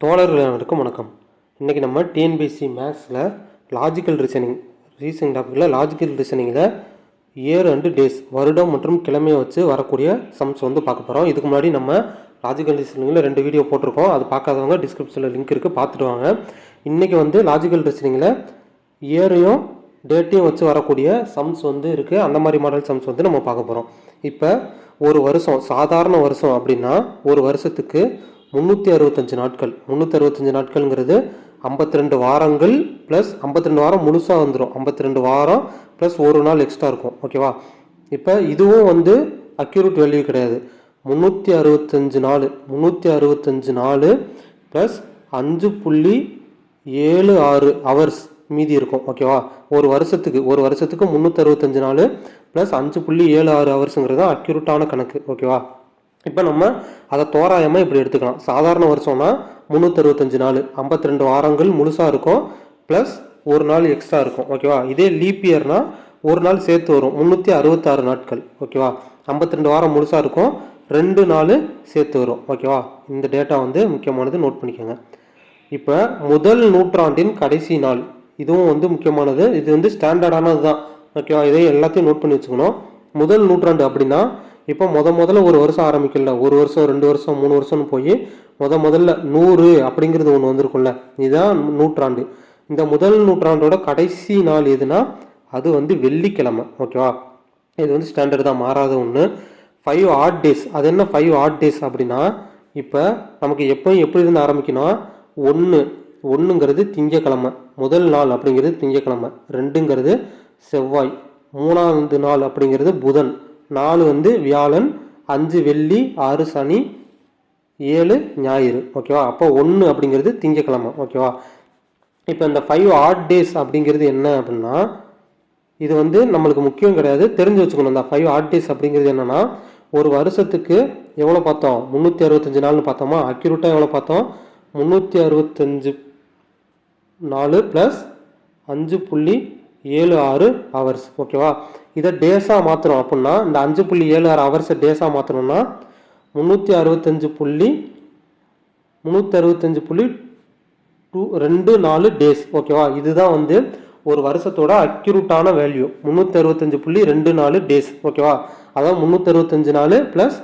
தோழர்கள் அனைவருக்கும் வணக்கம். இன்றைக்கி நம்ம டிஎன்பிஎஸ்சி மேக்ஸில் லாஜிக்கல் ரீசனிங் ரீசனிங் டாப்பிக்கில் லாஜிக்கல் ரீசனிங்கில் இயர் அண்டு டேஸ் வருடம் மற்றும் கிழமையை வச்சு வரக்கூடிய சம்ஸ் வந்து பார்க்க போகிறோம் இதுக்கு முன்னாடி நம்ம லாஜிக்கல் ரீசனிங்கில் ரெண்டு வீடியோ போட்டிருக்கோம். அது பார்க்காதவங்க டிஸ்கிரிப்ஷனில் லிங்க் இருக்குது பார்த்துட்டு வாங்க. இன்றைக்கி வந்து லாஜிக்கல் ரீசனிங்கில் இயரையும் டேட்டையும் வச்சு வரக்கூடிய சம்ஸ் வந்து இருக்குது அந்த மாதிரி மாடல் சம்ஸ் வந்து நம்ம பார்க்க போகிறோம் இப்போ ஒரு வருஷம் சாதாரண வருஷம் அப்படின்னா ஒரு வருஷத்துக்கு முந்நூற்றி அறுபத்தஞ்சு நாட்கள். முந்நூற்றி அறுபத்தஞ்சு நாட்கள்ங்கிறது ஐம்பத்தி ரெண்டு வாரங்கள் ப்ளஸ் ஐம்பத்தி ரெண்டு வாரம் முழுசாக வந்துடும் ஐம்பத்தி ரெண்டு வாரம் ப்ளஸ் ஒரு நாள் எக்ஸ்ட்ரா இருக்கும். ஓகேவா இப்போ இதுவும் வந்து அக்யூரேட் வேல்யூ கிடையாது. முந்நூற்றி அறுபத்தஞ்சு நாள் முந்நூற்றி அறுபத்தஞ்சு நாள் ப்ளஸ் அஞ்சு புள்ளி ஏழு ஆறு ஹவர்ஸ் மீதி இருக்கும். ஓகேவா ஒரு வருஷத்துக்கு ஒரு வருஷத்துக்கு முந்நூற்றி அறுபத்தஞ்சு நாள் ப்ளஸ் அஞ்சு புள்ளி ஏழு ஆறு ஹவர்ஸுங்கிறது தான் அக்யூரேட்டான கணக்கு. ஓகேவா இப்போ நம்ம அதை தோராயமாக இப்படி எடுத்துக்கலாம். சாதாரண வருஷம்னா முந்நூற்றறுபத்தஞ்சு நாள். ஐம்பத்தி ரெண்டு வாரங்கள் முழுசாக இருக்கும். ப்ளஸ் ஒரு நாள் எக்ஸ்ட்ரா இருக்கும். ஓகேவா? இதே லீப் இயர்னால் ஒரு நாள் சேர்த்து வரும். முந்நூற்றி அறுபத்தாறு நாட்கள். ஓகேவா? ஐம்பத்தி ரெண்டு வாரம் முழுசாக இருக்கும். ரெண்டு நாள் சேர்த்து வரும். ஓகேவா? இந்த டேட்டா வந்து முக்கியமானது நோட் பண்ணிக்கோங்க. இப்போ முதல் நூற்றாண்டின் கடைசி நாள். இதுவும் வந்து முக்கியமானது. இது வந்து ஸ்டாண்டர்டானது தான் ஓகேவா? இதை எல்லாத்தையும் நோட் பண்ணி வச்சுக்கணும். முதல் நூற்றாண்டு அப்படின்னா இப்போ முத முதல்ல ஒரு வருஷம் ஆரம்பிக்கல ஒரு வருஷம் ரெண்டு வருஷம் மூணு வருஷம்னு போய் முத முதல்ல நூறு அப்படிங்கிறது ஒன்று வந்திருக்கும்ல. இதுதான் நூற்றாண்டு. இந்த முதல் நூற்றாண்டோட கடைசி நாள் எதுனா அது வந்து வெள்ளிக்கிழமை. ஓகேவா? இது வந்து ஸ்டாண்டர்ட் தான் மாறாத ஒன்று ஃபைவ் ஆட் டேஸ் அது என்ன ஃபைவ் ஆட் டேஸ் அப்படின்னா இப்போ நமக்கு எப்போ எப்படி இருந்து ஆரம்பிக்கணும் ஒன்று ஒன்றுங்கிறது திங்கக்கிழமை. முதல் நாள் அப்படிங்கிறது திங்கக்கிழமை. ரெண்டுங்கிறது செவ்வாய். மூணாவது நாள் அப்படிங்கிறது புதன். நாலு வந்து வியாழன் அஞ்சு வெள்ளி ஆறு சனி ஏழு ஞாயிறு. ஓகேவா? அப்போ ஒன்று அப்படிங்கிறது திங்கக்கிழமை. ஓகேவா? இப்போ இந்த ஃபைவ் ஆட் டேஸ் அப்படிங்கிறது என்ன அப்படின்னா இது வந்து நம்மளுக்கு முக்கியம் கிடையாது. தெரிஞ்சு வச்சுக்கணும். இந்த ஃபைவ் ஆட் டேஸ் அப்படிங்கிறது என்னன்னா ஒரு வருஷத்துக்கு எவ்வளோ பார்த்தோம்? முந்நூற்றி அறுபத்தஞ்சு நாள்னு பார்த்தோமா? அக்யூரேட்டாக எவ்வளோ பார்த்தோம்? முந்நூற்றி அறுபத்தஞ்சு நாலு ப்ளஸ் அஞ்சு புள்ளி ஏழு ஆறு ஹவர்ஸ் ஓகேவா இதை டேஸாக மாற்றுறோம் அப்படின்னா இந்த அஞ்சு புள்ளி ஏழு ஆறு ஹவர்ஸை டேஸாக மாற்றணும்னா முந்நூற்றி அறுபத்தஞ்சு புள்ளி முந்நூற்றி அறுபத்தஞ்சு புள்ளி டூ ரெண்டு நாலு டேஸ் ஓகேவா இதுதான் வந்து ஒரு வருஷத்தோட அக்யூரேட்டான வேல்யூ முந்நூற்றி அறுபத்தஞ்சு புள்ளி ரெண்டு நாலு டேஸ் ஓகேவா அதான் முந்நூற்றி அறுபத்தஞ்சு நாலு ப்ளஸ்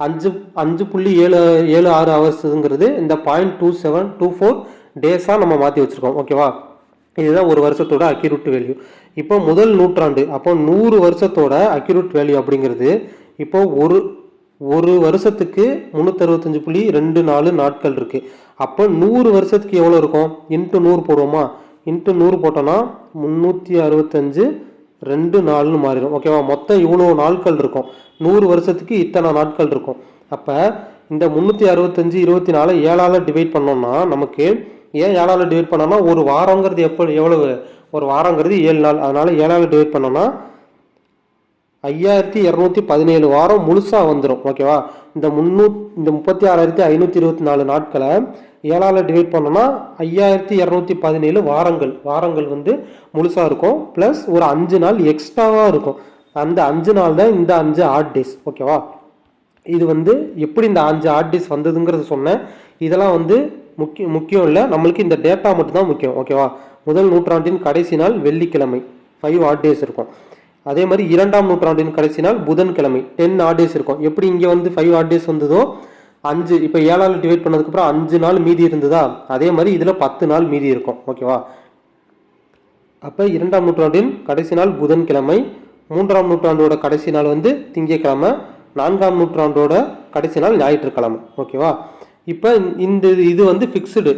அஞ்சு அஞ்சு புள்ளி ஏழு ஏழு ஆறு ஹவர்ஸுங்கிறது இந்த point two seven two four டேஸாக நம்ம மாற்றி வச்சுருக்கோம் ஓகேவா இதுதான் ஒரு வருஷத்தோட அக்யூரேட் வேல்யூ இப்போ முதல் நூற்றாண்டு அப்போ நூறு வருஷத்தோட அக்யூரேட் வேல்யூ அப்படிங்கிறது இப்போ ஒரு ஒரு வருஷத்துக்கு முந்நூற்றறுபத்தஞ்சு புள்ளி ரெண்டு நாலு நாட்கள் இருக்குது அப்போ நூறு வருஷத்துக்கு எவ்வளோ இருக்கும்? இன்ட்டு நூறு போடுவோமா? இன்ட்டு நூறு போட்டோன்னா முந்நூற்றி அறுபத்தஞ்சு ரெண்டு நாள்னு மாறிடும். ஓகேவா மொத்தம் இவ்வளோ நாட்கள் இருக்கும். நூறு வருஷத்துக்கு இத்தனை நாட்கள் இருக்கும். அப்போ இந்த முந்நூற்றி அறுபத்தஞ்சு இருபத்தி நாலு ஏழால் டிவைட் பண்ணோம்னா நமக்கு ஏன் ஏழால் டிவைட் பண்ணோம்னா ஒரு வாரங்கிறது எப்போ எவ்வளவு? ஒரு வாரங்கிறது ஏழு நாள். அதனால் ஏழால் டிவைட் பண்ணோம்னா ஐயாயிரத்தி இரநூத்தி பதினேழு வாரம் முழுசாக வந்துடும் ஓகேவா இந்த முந்நூ இந்த முப்பத்தி ஆறாயிரத்தி ஐநூற்றி இருபத்தி நாலு நாட்களை ஏழால் டிவைட் பண்ணோம்னா ஐயாயிரத்தி இரநூத்தி பதினேழு வாரங்கள். வாரங்கள் வந்து முழுசாக இருக்கும். ப்ளஸ் ஒரு அஞ்சு நாள் எக்ஸ்ட்ராவாக இருக்கும். அந்த அஞ்சு நாள் தான் இந்த அஞ்சு ஆட் டேஸ் ஓகேவா இது வந்து எப்படி இந்த அஞ்சு ஆட் டேஸ் வந்ததுங்கிறது சொன்னேன். இதெல்லாம் வந்து முக்கியம் முக்கியம் இல்லை. நம்மளுக்கு இந்த டேட்டா மட்டும்தான் முக்கியம் ஓகேவா முதல் நூற்றாண்டின் கடைசி நாள் வெள்ளிக்கிழமை. ஃபைவ் ஆட் டேஸ் இருக்கும். அதே மாதிரி இரண்டாம் நூற்றாண்டின் கடைசி நாள் புதன்கிழமை. டென் ஆட் டேஸ் இருக்கும். எப்படி இங்கே வந்து ஃபைவ் ஆட் டேஸ் வந்ததோ? அஞ்சு இப்போ ஏழால் டிவைட் பண்ணதுக்கப்புறம் அஞ்சு நாள் மீதி இருந்ததா? அதே மாதிரி இதில் பத்து நாள் மீதி இருக்கும் ஓகேவா அப்போ இரண்டாம் நூற்றாண்டின் கடைசி நாள் புதன்கிழமை. மூன்றாம் நூற்றாண்டோட கடைசி நாள் வந்து திங்கக்கிழமை நான்காம் நூற்றாண்டோட கடைசி நாள் ஞாயிற்றுக்கிழமை ஓகேவா இப்போ இந்த இது வந்து ஃபிக்ஸ்டு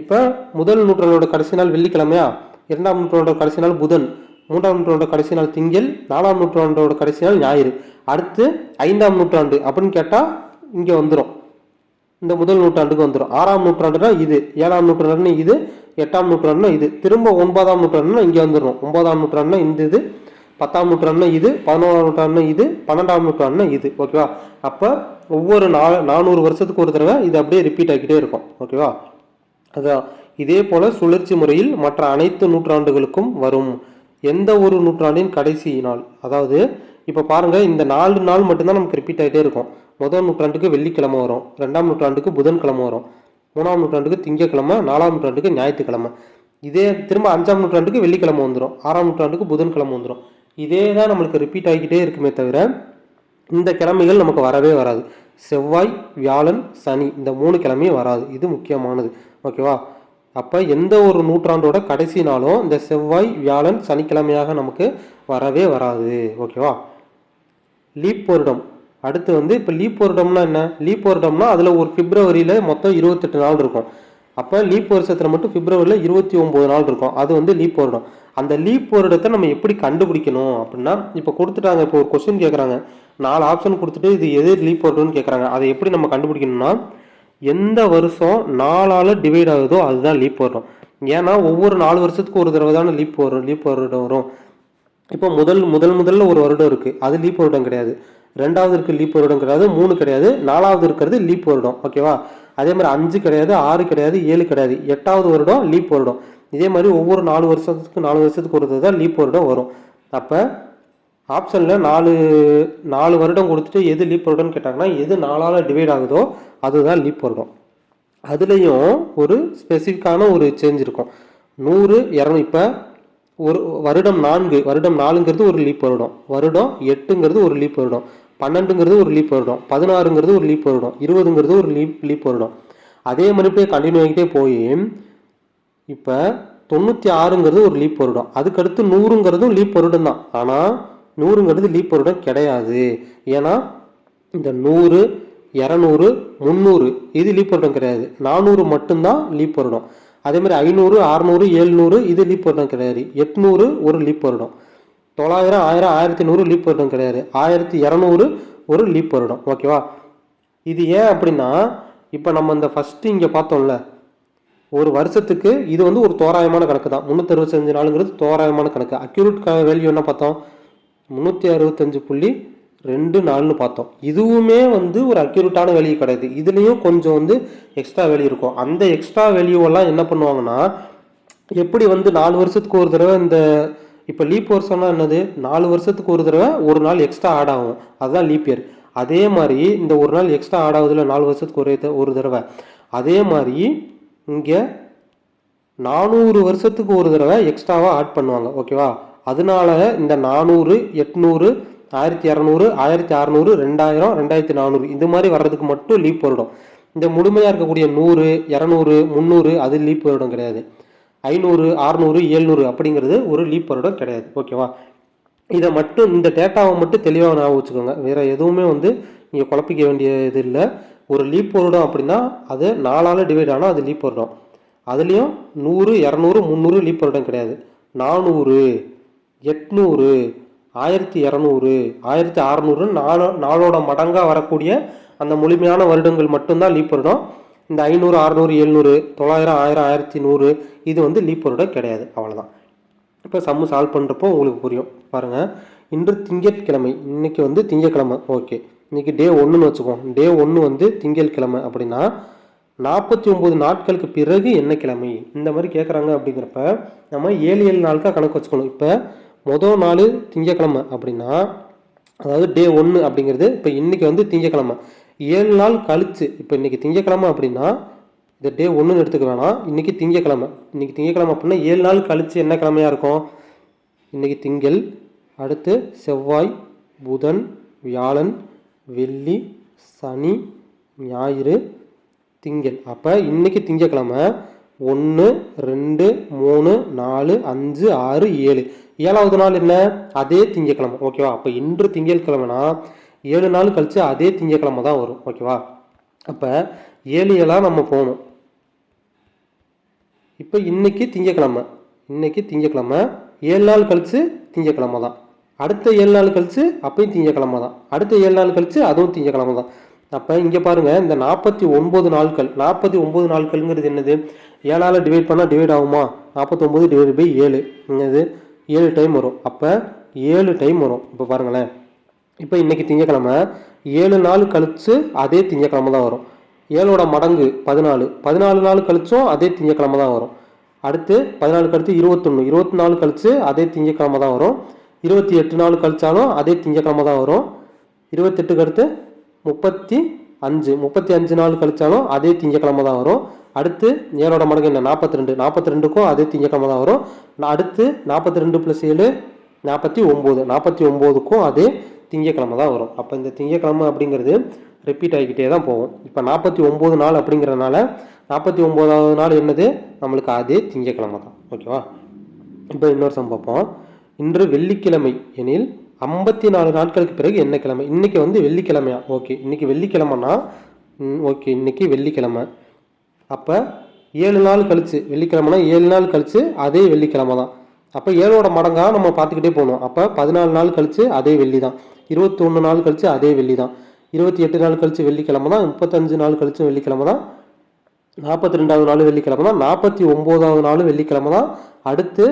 இப்போ முதல் நூற்றாண்டோட கடைசி நாள் வெள்ளிக்கிழமையா? இரண்டாம் நூற்றாண்டோட கடைசி நாள் புதன். மூன்றாம் நூற்றாண்டோட கடைசி நாள் திங்கள். நாலாம் நூற்றாண்டோட கடைசி நாள் ஞாயிறு. அடுத்து ஐந்தாம் நூற்றாண்டு அப்படின்னு கேட்டால் இங்கே வந்துடும் இந்த முதல் நூற்றாண்டுக்கு வந்துடும் ஆறாம் நூற்றாண்டுனா இது ஏழாம் நூற்றாண்டுனா இது எட்டாம் நூற்றாண்டுனா இது. திரும்ப ஒன்பதாம் நூற்றாண்டுனா இங்கே வந்துடும் ஒன்பதாம் நூற்றாண்டுனா இந்த இது பத்தாம் நூற்றாண்டுனா இது பதினோராம் நூற்றாண்டுனா இது பன்னெண்டாம் நூற்றாண்டுனா இது ஓகேவா அப்போ ஒவ்வொரு நா நானூறு வருஷத்துக்கு ஒரு தடவை இது அப்படியே ரிப்பீட் ஆகிக்கிட்டே இருக்கும் ஓகேவா அதான் இதே போல சுழற்சி முறையில் மற்ற அனைத்து நூற்றாண்டுகளுக்கும் வரும். எந்த ஒரு நூற்றாண்டின் கடைசி நாள்? அதாவது இப்போ பாருங்க இந்த நாலு நாள் மட்டும்தான் நமக்கு ரிப்பீட் ஆகிட்டே இருக்கும். முதல் நூற்றாண்டுக்கு வெள்ளிக்கிழமை வரும் ரெண்டாம் நூற்றாண்டுக்கு புதன்கிழமை வரும் மூணாம் நூற்றாண்டுக்கு திங்கக்கிழமை நாலாம் நூற்றாண்டுக்கு ஞாயிற்றுக்கிழமை. இதே திரும்ப அஞ்சாம் நூற்றாண்டுக்கு வெள்ளிக்கிழமை வந்துடும் ஆறாம் நூற்றாண்டுக்கு புதன்கிழமை வந்துடும் இதே தான் நம்மளுக்கு ரிப்பீட் ஆகிக்கிட்டே இருக்குமே தவிர இந்த கிழமைகள் நமக்கு வரவே வராது. செவ்வாய் வியாழன் சனி இந்த மூணு கிழமையும் வராது. இது முக்கியமானது. ஓகேவா அப்போ எந்த ஒரு நூற்றாண்டோட கடைசி நாளும் இந்த செவ்வாய் வியாழன் சனிக்கிழமையாக நமக்கு வரவே வராது. ஓகேவா லீப் வருடம். அடுத்து வந்து இப்போ லீப் வருடம்னா என்ன? லீப் வருடம்னா அதில் ஒரு பிப்ரவரியில் மொத்தம் இருபத்தெட்டு நாள் இருக்கும். அப்போ லீப் வருஷத்தில் மட்டும் பிப்ரவரியில் இருபத்தி ஒம்பது நாள் இருக்கும். அது வந்து லீப் வருடம். அந்த லீப் வருடத்தை நம்ம எப்படி கண்டுபிடிக்கணும் அப்படின்னா இப்போ கொடுத்துட்டாங்க இப்போ ஒரு கொஸ்டின் கேட்குறாங்க நாலு ஆப்ஷன் கொடுத்துட்டு இது எது லீப் வருடம்னு கேட்குறாங்க அதை எப்படி நம்ம கண்டுபிடிக்கணும்னா எந்த வருஷம் நாலால் டிவைட் ஆகுதோ அதுதான் லீப் வருடம். ஏன்னா ஒவ்வொரு நாலு வருஷத்துக்கு ஒரு தடவை தானே லீப் வரும் லீப் வருடம் வரும். இப்போ முதல் முதல் முதல்ல ஒரு வருடம் இருக்குது அது லீப் வருடம் கிடையாது. ரெண்டாவது இருக்குது லீப் வருடம் கிடையாது. மூணு கிடையாது. நாலாவது இருக்கிறது லீப் வருடம். ஓகேவா அதே மாதிரி அஞ்சு கிடையாது ஆறு கிடையாது ஏழு கிடையாது. எட்டாவது வருடம் லீப் வருடம். இதே மாதிரி ஒவ்வொரு நாலு வருஷத்துக்கு நாலு வருஷத்துக்கு ஒரு தான் லீப் வருடம் வரும். அப்போ ஆப்ஷனில் நாலு நாலு வருடம் கொடுத்துட்டு எது லீப் வருடம்னு கேட்டாங்கன்னா எது நாலால் டிவைட் ஆகுதோ அதுதான் லீப் வருடம். அதுலேயும் ஒரு ஸ்பெசிஃபிக்கான ஒரு சேஞ்ச் இருக்கும். நூறு இரநூ இப்போ ஒரு வருடம் நான்கு வருடம் நாலுங்கிறது ஒரு லீப் வருடம். வருடம் எட்டுங்கிறது ஒரு லீப் வருடம். பன்னெண்டுங்கிறது ஒரு லீப் வருடம் பதினாறுங்கிறது ஒரு லீப் வருடம் இருபதுங்கிறது ஒரு லீப் லீப் வருடம். அதே மாதிரி இப்படியே கண்டினியூ ஆகிட்டே போய் இப்போ தொண்ணூற்றி ஆறுங்கிறது ஒரு லீப் வருடம். அதுக்கடுத்து நூறுங்கிறதும் லீப் வருடம் தான். ஆனால் நூறுங்கிறது லீப் வருடம் கிடையாது. ஏன்னா இந்த நூறு இரநூறு முந்நூறு இது லீப் வருடம் கிடையாது. நானூறு மட்டும்தான் லீப் வருடம். அதே மாதிரி ஐநூறு அறநூறு எழுநூறு இது லீப் வருடம் கிடையாது. எட்நூறு ஒரு லீப் வருடம். தொள்ளாயிரம் ஆயிரம் ஆயிரத்தி நூறு லீப் வருடம் கிடையாது. ஆயிரத்தி இரநூறு ஒரு லீப் வருடம். ஓகேவா இது ஏன் அப்படின்னா இப்போ நம்ம இந்த ஃபஸ்ட்டு இங்கே பார்த்தோம்ல ஒரு வருஷத்துக்கு இது வந்து ஒரு தோராயமான கணக்கு தான். முந்நூற்றி அறுபத்தஞ்சு நாளுங்கிறது தோராயமான கணக்கு. அக்யூரேட் வேல்யூ என்ன பார்த்தோம்? முந்நூற்றி அறுபத்தஞ்சு புள்ளி ரெண்டு நாள்னு பார்த்தோம். இதுவுமே வந்து ஒரு அக்யூரேட்டான வேல்யூ கிடையாது. இதுலேயும் கொஞ்சம் வந்து எக்ஸ்ட்ரா வேல்யூ இருக்கும். அந்த எக்ஸ்ட்ரா வேல்யூவெல்லாம் என்ன பண்ணுவாங்கன்னா எப்படி வந்து நாலு வருஷத்துக்கு ஒரு தடவை இந்த இப்போ லீப் வருஷம்னா என்னது? நாலு வருஷத்துக்கு ஒரு தடவை ஒரு நாள் எக்ஸ்ட்ரா ஆட் ஆகும். அதுதான் லீப் இயர் அதே மாதிரி இந்த ஒரு நாள் எக்ஸ்ட்ரா ஆட் ஆகுதுல நாலு வருஷத்துக்கு ஒரு ஒரு தடவை. அதே மாதிரி இங்கே நானூறு வருஷத்துக்கு ஒரு தடவை எக்ஸ்ட்ராவாக ஆட் பண்ணுவாங்க. ஓகேவா அதனால இந்த நானூறு எட்நூறு ஆயிரத்தி இரநூறு ஆயிரத்தி அறநூறு ரெண்டாயிரம் ரெண்டாயிரத்தி நானூறு இந்த மாதிரி வர்றதுக்கு மட்டும் லீப் வருடம். இந்த முழுமையாக இருக்கக்கூடிய நூறு இரநூறு முந்நூறு அது லீப் வருடம் கிடையாது. ஐநூறு அறநூறு ஏழ்நூறு அப்படிங்கிறது ஒரு லீப் வருடம் கிடையாது. ஓகேவா இதை மட்டும் இந்த டேட்டாவை மட்டும் தெளிவாக ஞாபகம் வச்சுக்கோங்க. வேற எதுவுமே வந்து நீங்கள் குழப்பிக்க வேண்டிய இது இல்லை. ஒரு லீப் வருடம் அப்படின்னா அது நாலால் டிவைட் ஆனால் அது லீப் வருடம். அதுலேயும் நூறு இரநூறு முந்நூறு லீப் வருடம் கிடையாது. நானூறு எட்நூறு ஆயிரத்தி இரநூறு ஆயிரத்தி அறநூறு நாலோ நாளோட மடங்காக வரக்கூடிய அந்த முழுமையான வருடங்கள் மட்டும்தான் லீப் வருடம். இந்த ஐநூறு அறநூறு எழுநூறு தொள்ளாயிரம் ஆயிரம் ஆயிரத்தி நூறு இது வந்து லீப் வருடம் கிடையாது. அவ்வளோதான் இப்போ சம்மு சால்வ் பண்ணுறப்போ உங்களுக்கு புரியும். பாருங்கள் இன்று திங்கட்கிழமை. இன்னைக்கு வந்து திங்கட்கிழமை. ஓகே இன்றைக்கி டே ஒன்றுன்னு வச்சுக்கோம். டே ஒன்று வந்து திங்கள் கிழமை அப்படின்னா நாற்பத்தி ஒம்பது நாட்களுக்கு பிறகு என்ன கிழமை? இந்த மாதிரி கேட்குறாங்க அப்படிங்கிறப்ப நம்ம ஏழு ஏழு நாளுக்காக கணக்கு வச்சுக்கணும். இப்போ மொதல் நாள் திங்கட்கிழமை அப்படின்னா அதாவது டே ஒன்று அப்படிங்கிறது இப்போ இன்றைக்கி வந்து திங்கக்கிழமை ஏழு நாள் கழிச்சு இப்போ இன்னைக்கு திங்கக்கிழமை அப்படின்னா இந்த டே ஒன்றுன்னு எடுத்துக்க வேணாம் இன்றைக்கி திங்கக்கிழமை. இன்னைக்கு திங்கக்கிழமை அப்படின்னா ஏழு நாள் கழித்து என்ன கிழமையாக இருக்கும்? இன்னைக்கு திங்கள் அடுத்து செவ்வாய் புதன் வியாழன் வெள்ளி சனி ஞாயிறு திங்கள். அப்போ இன்றைக்கி திங்கக்கிழமை ஒன்று ரெண்டு மூணு நாலு அஞ்சு ஆறு ஏழு. ஏழாவது நாள் என்ன? அதே திங்கக்கிழமை. ஓகேவா? அப்போ இன்று திங்கட்கிழமைனா ஏழு நாள் கழித்து அதே திங்கக்கிழமை தான் வரும். ஓகேவா? அப்போ ஏழு ஏழாக நம்ம போகணும். இப்போ இன்னைக்கு திங்கக்கிழமை. இன்னைக்கு திங்கக்கிழமை. ஏழு நாள் கழித்து திங்கக்கிழமை தான். அடுத்த ஏழு நாள் கழிச்சு அப்பையும் திங்கக்கிழமை தான். அடுத்த ஏழு நாள் கழிச்சு அதுவும் திங்கக்கிழமை தான். அப்போ இங்கே பாருங்கள் இந்த நாற்பத்தி ஒன்பது நாட்கள் நாற்பத்தி ஒம்பது நாட்கள்ங்கிறது என்னது? ஏழால் டிவைட் பண்ணால் டிவைட் ஆகுமா? நாற்பத்தொம்பது டிவைட் பை ஏழு. இது ஏழு டைம் வரும். அப்போ ஏழு டைம் வரும். இப்போ பாருங்களேன். இப்போ இன்றைக்கி திங்கக்கிழமை ஏழு நாள் கழித்து அதே திங்கக்கிழமை தான் வரும். ஏழோட மடங்கு பதினாலு. பதினாலு நாள் கழிச்சும் அதே திங்கக்கிழமை தான் வரும். அடுத்து பதினாலு கழித்து இருபத்தொன்று இருபத்தி நாலு கழித்து அதே திங்கக்கிழமை தான் வரும். இருபத்தி எட்டு நாள் கழிச்சாலும் அதே திங்கக்கிழமை தான் வரும். இருபத்தெட்டுக்கு அடுத்து முப்பத்தி அஞ்சு. முப்பத்தி அஞ்சு நாள் கழிச்சாலும் அதே திங்கக்கிழமை தான் வரும். அடுத்து ஏழோட மடங்கு என்ன? நாற்பத்தி ரெண்டு. நாற்பத்தி ரெண்டுக்கும் அதே திங்கக்கிழமை தான் வரும். நான் அடுத்து நாற்பத்தி ரெண்டு ப்ளஸ் ஏழு நாற்பத்தி ஒம்பது. நாற்பத்தி ஒம்போதுக்கும் அதே திங்கக்கிழமை தான் வரும். அப்போ இந்த திங்கக்கிழமை அப்படிங்கிறது ரிப்பீட் ஆகிக்கிட்டே தான் போகும். இப்போ நாற்பத்தி ஒம்பது நாள் அப்படிங்கிறனால நாற்பத்தி ஒம்போதாவது நாள் என்னது? நம்மளுக்கு அதே திங்கக்கிழமை தான். ஓகேவா இப்போ இன்னொரு சம் பார்ப்போம். இன்று வெள்ளிக்கிழமை எனில் ஐம்பத்தி நாலு நாட்களுக்கு பிறகு என்ன கிழமை? இன்னைக்கு வந்து வெள்ளிக்கிழமையா? ஓகே இன்னைக்கு வெள்ளிக்கிழமைனா ஓகே இன்னைக்கு வெள்ளிக்கிழமை. அப்போ ஏழு நாள் கழிச்சு வெள்ளிக்கிழமைனா ஏழு நாள் கழித்து அதே வெள்ளிக்கிழமை தான். அப்போ ஏழோட மடங்காக நம்ம பார்த்துக்கிட்டே போகணும். அப்போ பதினாலு நாள் கழித்து அதே வெள்ளி தான். இருபத்தொன்று நாள் கழித்து அதே வெள்ளி தான். இருபத்தி எட்டு நாள் கழித்து வெள்ளிக்கிழமை தான் முப்பத்தஞ்சு நாள் கழித்து வெள்ளிக்கிழமை தான் நாற்பத்தி ரெண்டாவது நாள் வெள்ளிக்கிழமை தான் நாற்பத்தி ஒம்போதாவது நாள் வெள்ளிக்கிழமை தான் அடுத்து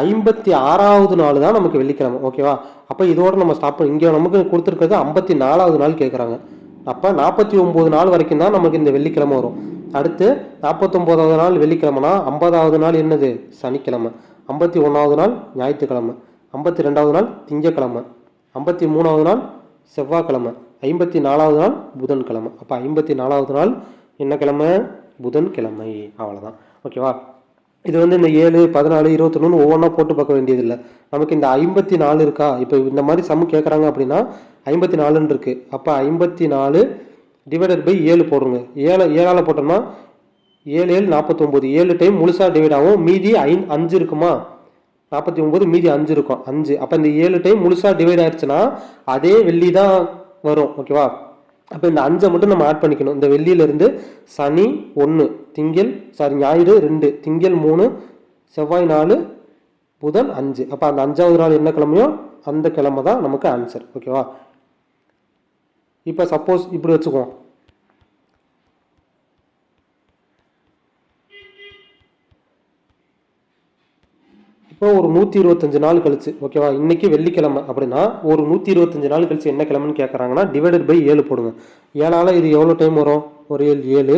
ஐம்பத்தி ஆறாவது நாள் தான் நமக்கு வெள்ளிக்கிழமை. ஓகேவா அப்போ இதோட நம்ம ஸ்டாப் இங்கே நமக்கு கொடுத்துருக்கிறது ஐம்பத்தி நாலாவது நாள் கேட்குறாங்க அப்போ நாற்பத்தி ஒம்பது நாள் வரைக்கும் தான் நமக்கு இந்த வெள்ளிக்கிழமை வரும். அடுத்து நாற்பத்தொம்போதாவது நாள் வெள்ளிக்கிழமைனா ஐம்பதாவது நாள் என்னது? சனிக்கிழமை. ஐம்பத்தி ஒன்றாவது நாள் ஞாயிற்றுக்கிழமை. ஐம்பத்தி ரெண்டாவது நாள் திங்கக்கிழமை. ஐம்பத்தி மூணாவது நாள் செவ்வாய்க்கிழமை ஐம்பத்தி நாலாவது நாள் புதன்கிழமை. அப்போ ஐம்பத்தி நாலாவது நாள் என்ன கிழமை? புதன்கிழமை. அவ்வளோதான் ஓகேவா இது வந்து இந்த ஏழு பதினாலு இருபத்தொன்னு ஒவ்வொன்றா போட்டு பார்க்க வேண்டியதில்லை. நமக்கு இந்த ஐம்பத்தி நாலு இருக்கா? இப்போ இந்த மாதிரி சம் கேட்குறாங்க அப்படின்னா ஐம்பத்தி நாலுன்னு இருக்குது அப்போ ஐம்பத்தி நாலு டிவைடட் பை ஏழு போடுங்க. ஏழை ஏழால் போட்டோம்னா ஏழு ஏழு நாற்பத்தொம்போது. ஏழு டைம் முழுசாக டிவைட் ஆகும். மீதி ஐ அஞ்சு இருக்குமா? நாற்பத்தி ஒம்பது மீதி அஞ்சு இருக்கும். அஞ்சு. அப்போ இந்த ஏழு டைம் முழுசாக டிவைட் ஆயிடுச்சுன்னா அதே வெள்ளி தான் வரும். ஓகேவா அப்போ இந்த அஞ்சை மட்டும் நம்ம ஆட் பண்ணிக்கணும். இந்த வெள்ளியிலேருந்து சனி ஒன்று திங்கள் சாரி ஞாயிறு ரெண்டு திங்கள் மூணு செவ்வாய் நாலு புதன் அஞ்சு. அப்போ அந்த அஞ்சாவது நாள் என்ன கிழமையோ அந்த கிழமை தான் நமக்கு ஆன்சர் ஓகேவா இப்போ சப்போஸ் இப்படி வச்சுக்குவோம். இப்போ ஒரு நூற்றி இருபத்தஞ்சு நாள் கழிச்சு ஓகேவா இன்னைக்கு வெள்ளிக்கிழமை அப்படின்னா ஒரு நூற்றி இருபத்தஞ்சு நாள் கழிச்சு என்ன கிழமைன்னு கேட்குறாங்கன்னா டிவைடட் பை ஏழு போடுங்க. ஏழால் இது எவ்வளோ டைம் வரும்? ஒரு ஏழு ஏழு